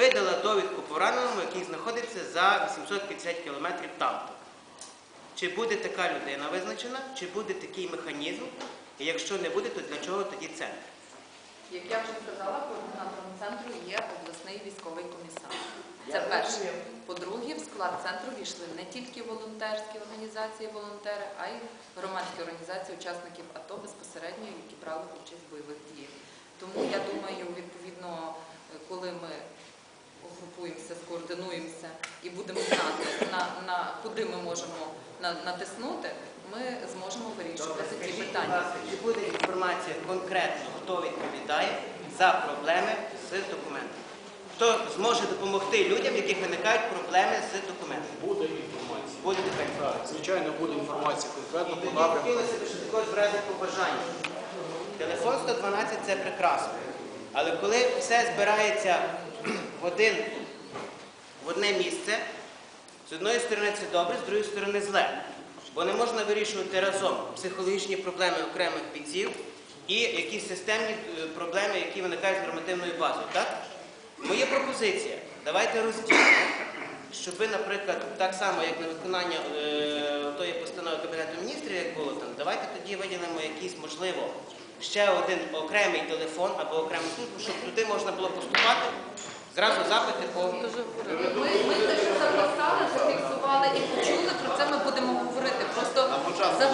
видала довідку пораненому, який знаходиться за 850 кілометрів тамто. Чи буде така людина визначена, чи буде такий механізм, і якщо не буде, то для чого тоді центр? Як я вже сказала, координатором центру є обласний військовий комісар. Це перше. По-друге, в склад центру війшли не тільки волонтерські організації, волонтери, а й громадські організації учасників АТО безпосередньо, які брали участь в бойових діях. Тому я думаю, відповідно, е, коли ми групуємося, скоординуємося і будемо знати, на, на куди ми можемо натиснути, ми зможемо вирішувати ці питання. чи буде інформація конкретно, хто відповідає за проблеми з документами? Хто зможе допомогти людям, в яких виникають проблеми з документами? Буде інформація. Буде інформація. Так, звичайно, буде інформація конкретно по напрямку. хотілося б ще також зразу побажання. Телефон 112 це прекрасно. Але коли все збирається в один в одне місце, з одної сторони це добре, з другої сторони зле. Бо не можна вирішувати разом психологічні проблеми окремих бійців і якісь системні е, проблеми, які виникають з нормативною базою. Так? Моя пропозиція. Давайте розділимо, щоб ви, наприклад, так само, як на виконання е, тої постанови Кабінету міністрів, як було там, давайте тоді виділимо якийсь, можливо, ще один окремий телефон або окрему службу, щоб туди можна було поступати, зразу запити по. Ми,